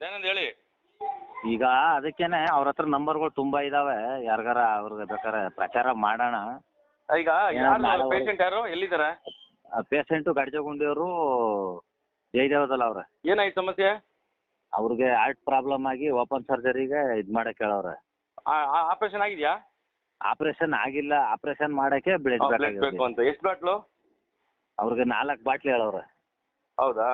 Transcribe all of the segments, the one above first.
ದಯಾನಂದ್ ಹೇಳಿ? ಈಗ ಅದಕ್ಕೇನೆ ಅವ್ರ ಹತ್ರ ನಂಬರ್ಗಳು ತುಂಬಾ ಇದಾವೆ. ಯಾರಿಗಾರ ಅವ್ರಿಗೆ ಬೇಕಾರ ಪ್ರಚಾರ ಮಾಡೋಣ. ಈಗ ಯಾರು ಪೇಷಂಟ್ ಯಾರು? ಎಲ್ಲಿದ್ದಾರೆ ಪೇಷಂಟು ಗಡ್ಜಗುಂಡಿಯವರು ಜಯದೇವದಲ್ಲ ಅವ್ರೆ. ಏನಾಯ್ತು ಸಮಸ್ಯೆ? ಅವ್ರಿಗೆ ಹಾರ್ಟ್ ಪ್ರಾಬ್ಲಮ್ ಆಗಿ ಓಪನ್ ಸರ್ಜರಿಗೆ ಇದು ಮಾಡಕ್ಕೆ ಹೇಳವ್ರೆ. ಆಪರೇಷನ್ ಆಗಿದ್ಯಾ? ಆಪರೇಷನ್ ಆಗಿಲ್ಲ. ಆಪರೇಷನ್ ಮಾಡಕ್ಕೆ ಬ್ಲಡ್ ಬೇಕು ಅಂತ. ಎಷ್ಟು ಬಾಟ್ಲು? ಅವ್ರಿಗೆ ನಾಲ್ಕು ಬಾಟ್ಲಿ ಹೇಳವ್ರೆ. ಹೌದಾ?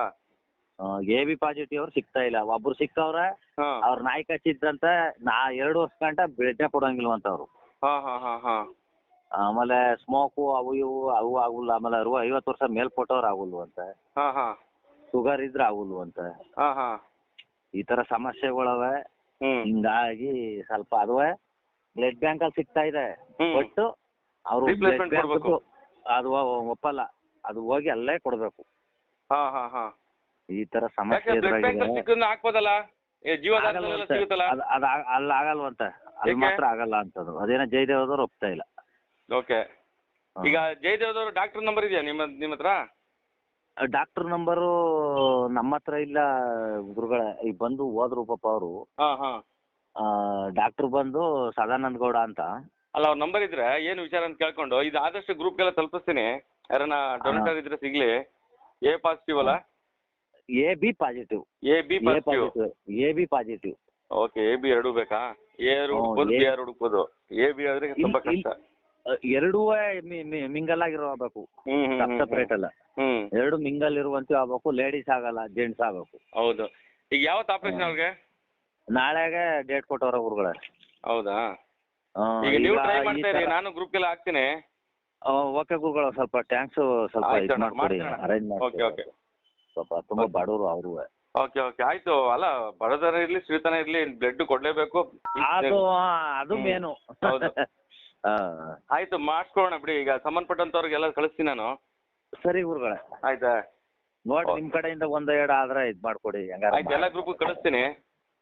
ಎ ಬಿ ಪಾಸಿಟಿವ್ ಅವ್ರು ಸಿಗ್ತಾ ಇಲ್ಲ. ಒಬ್ರು ಸಿಕ್ಕವ್ರ ಹಾಂ. ಅವ್ರ ನಾಯಿ ಕಚ್ಚಿದ್ದಂತ ನಾ ಎರಡು ವರ್ಷ ಗಂಟ ಬ್ಲಡ್ನೇ ಕೊಡಂಗಿಲ್ವಂತ ಅವರು ಹಾಂ ಹಾಂ ಹಾಂ ಹಾಂ. ಆಮೇಲೆ ಸ್ಮೋಕು ಅವು ಇವು ಅವು ಆಗುಲ್ಲ. ಆಮೇಲೆ ಅರುವ ಐವತ್ತು ವರ್ಷ ಮೇಲ್ ಆಗುಲ್ವಂತೆ. ಆಗುಲ್ವ ಅಂತ ಶುಗರ್ ಇದ್ರೆ ಆಗುಲ್ವ ಅಂತ ಹಾಂ. ಈ ತರ ಸಮಸ್ಯೆಗಳವೆ. ಹಿಂಗಾಗಿ ಸ್ವಲ್ಪ ಅದುವೆ ಬ್ಲಡ್ ಬ್ಯಾಂಕ್ ಅಲ್ಲಿ ಸಿಗ್ತಾ ಇದೆ. ಒಟ್ಟು ಅವರು Replacement ಕೊಡ್ಬೇಕು. ಅದು ಒಪ್ಪಲ್ಲ. ಅದು ಹೋಗಿ ಅಲ್ಲೇ ಕೊಡ್ಬೇಕು. ಹಾ ಹಾ ಹಾಂ. ಈ ತರ ಯಾಕೆ ಸಮಸ್ಯೆ ಬ್ಯಾಂಕ್ ಸಿಕ್ಕನ್ನ ಹಾಕ್ಬೋದಲ್ಲ? ಏ ಆಗಲ್ವಂತೆ. ಸಿಗುತ್ತಲ್ಲ? ಅದ್- ಅದ್ ಆಗ- ಅಲ್ಲಿ ಆಗಲ್ವಂತೆ. ಏಕೆ? ಮಾತ್ರ ಆಗಲ್ಲ ಅಂತದ್ದು. ಅದೇನೋ ಜಯದೇವದವ್ರು ಒಪ್ತಾ ಇಲ್ಲ. ಓಕೆ. ಹಾ. ಈಗ ಜಯದೇವ್ದವ್ರು ಡಾಕ್ಟರ್ ನಂಬರ್ ಇದೆಯಾ ನಿಮ್ಮ ನಿಮ್ಮ ಹತ್ರ? ಡಾಕ್ಟರ್ ನಂಬರು ನಮ್ಮ ಹತ್ರ ಇಲ್ಲ ಗುರುಗಳ. ಈಗ ಬಂದು ಹೋದ್ರು ಪಾಪ ಅವರು. ಹಾ ಆ ಡಾಕ್ಟರ್ ಬಂದು ಸದಾನಂದ ಗೌಡ ಅಂತ. ಅಲ್ಲ ಅವ್ರ ನಂಬರ್ ಇದ್ರೆ ಏನು ವಿಚಾರ ಅಂತ ಕೇಳ್ಕೊಂಡು ಇದು ಆದಷ್ಟು ಗ್ರೂಪ್ಗೆಲ್ಲ ತಲುಪಿಸ್ತೀನಿ. ಯಾರನ್ನ ಡೊನೇಟರ್ ಇದ್ರೆ ಸಿಗ್ಲಿ. ಎ ಪಾಸಿಟಿವ್ ಅಲ್ಲ? A B positive A B positive A B positive okay A B ಎರಡು ಬೇಕಾ? ಎ ಹುಡುಕ್ಬೋದು ಬಿ ಆರ್ ಹುಡುಕ್ಬೋದು? ಎ ಬಿ ಆದ್ರೆ ತುಂಬಾ ಕಷ್ಟ. ಎರಡೂ ಮಿಂಗಲ್ ಆಗಿರಬೇಕು. ಸಪ್ರೇಟ್ ಅಲ್ಲ. ಎರಡು ಮಿಂಗಲ್ ಇರುವಂತ ಆಗ್ಬೇಕು ಲೇಡೀಸ್ ಆಗಲ್ಲ ಜೆಂಟ್ಸ್ ಆಗ್ಬೇಕು. ಹೌದು. ಈಗ ಯಾವತ್ತು ಆಪರೇಷನ್ ನಮಗೆ ಅವ್ರಿಗೆ? ನಾಳೆಗೆ ಡೇಟ್ ಕೊಟ್ಟವ್ರ ಗುರುಗಳ. ಹೌದಾ? ಈಗ ನೀವು ಟ್ರೈ ಮಾಡ್ತಾ ಇರಿ ನಾನು ಗ್ರೂಪ್ಗೆಲ್ಲ ಹಾಕ್ತೀನಿ. ಆ, ಓಕೆ ಗುರುಗಳು ಸ್ವಲ್ಪ ಟ್ಯಾಂಕ್ಸ್ ಸ್ವಲ್ಪ ಆಯ್ತು ಇದು ಮಾಡ್ಕೊಡಿ ಮಾಡ್ತೀನಿ ಅಣ್ಣ. ಓಕೆ ಓಕೆ ಸ್ವಲ್ಪ ತುಂಬಾ. ಬಡವರು ಅವರು. ಓಕೆ ಓಕೆ ಆಯ್ತು. ಅಲ್ಲ ಬಡದರ ಇರ್ಲಿ ಶ್ರೀತನ ಇರ್ಲಿ ಬ್ಲಡ್ ಕೊಡ್ಲೇಬೇಕು. ಅದು ಅದು. ಮೇನು ಹೌದು. ಆಯ್ತು ಮಾಡಿಸ್ಕೊಳ್ಳೋಣ ಬಿಡಿ. ಈಗ ಸಂಬಂಧಪಟ್ಟಂತವ್ರಿಗೆಲ್ಲ ಕಳಿಸ್ತೀನಿ ನಾನು. ಸರಿ ಗುರುಗಳೇ. ಆಯ್ತಾ? ನೋಡಿ. ನಿಮ್ ಕಡೆಯಿಂದ ಒಂದ್ ಎರಡು ಆದ್ರೆ ಇದ್ ಮಾಡ್ಕೊಡಿ ಹೆಂಗಾರ ಆಯ್ತು ಎಲ್ಲ ಗ್ರೂಪ್ ಕಳಿಸ್ತೀನಿ.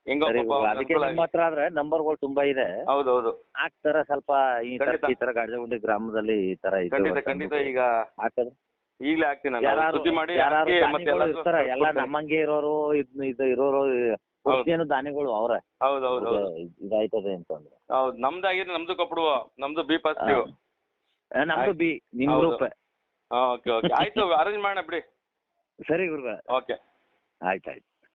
ಹೆಂಗೋ ಪಾಪ ಅದಕ್ಕೆ ನಿಮ್ಮ ಹತ್ರ ಆದ್ರೆ ನಂಬರ್ಗಳು ತುಂಬಾ ಇದೆ. ಹೌದು ಹೌದು ಹಾಕ್ತಾರ ಸ್ವಲ್ಪ ಈ ತರ ಖಂಡಿತ. ಈ ತರ ಗಾಡಿಗುಂಡಿ ಗ್ರಾಮದಲ್ಲಿ ಈ ತರ ಇದೆ ಖಂಡಿತ ಖಂಡಿತ. ಈಗ ಹಾಕೋದು ಈಗಲೇ ಹಾಕ್ತೀನಿ ನಾನು. ಸುದ್ದಿ ಮಾಡಿ ಹಾಕಿ ಮತ್ತೆ ದಾನಿಗಳು ಇರ್ತಾರ ಎಲ್ಲ ಕೊಡ್ತೀನಿ. ನಮ್ಮಂಗೆ ಇರೋರು ಇದ್ ಇದು ಇರೋರು ಏನು ದಾನಿಗಳು ಅವ್ರೆ. ಹೌದು ಹೌದು ಹೌದು. ಇದಾಯ್ತದೆ ಅಂತಂದ್ರೆ. ಹೌದು ನಮ್ದಾಗಿದ್ರೆ ನಮ್ದು ಕೊಟ್ಬಿಡುವ. ನಮ್ದು ಬಿ ಪಾಸಿಟಿವ್ ಆ, ನಮ್ದು ಬಿ ನಿಮ್ ಹೌದು. ಗ್ರೂಪ್ ಓಕೆ ಓಕೆ ಆಯ್ತು ಅರೇಂಜ್ ಮಾಡೋಣ ಬಿಡಿ. ಸರಿ ಗುರುಗಳೇ. ಓಕೆ ಆಯ್ತು ಆಯ್ತು.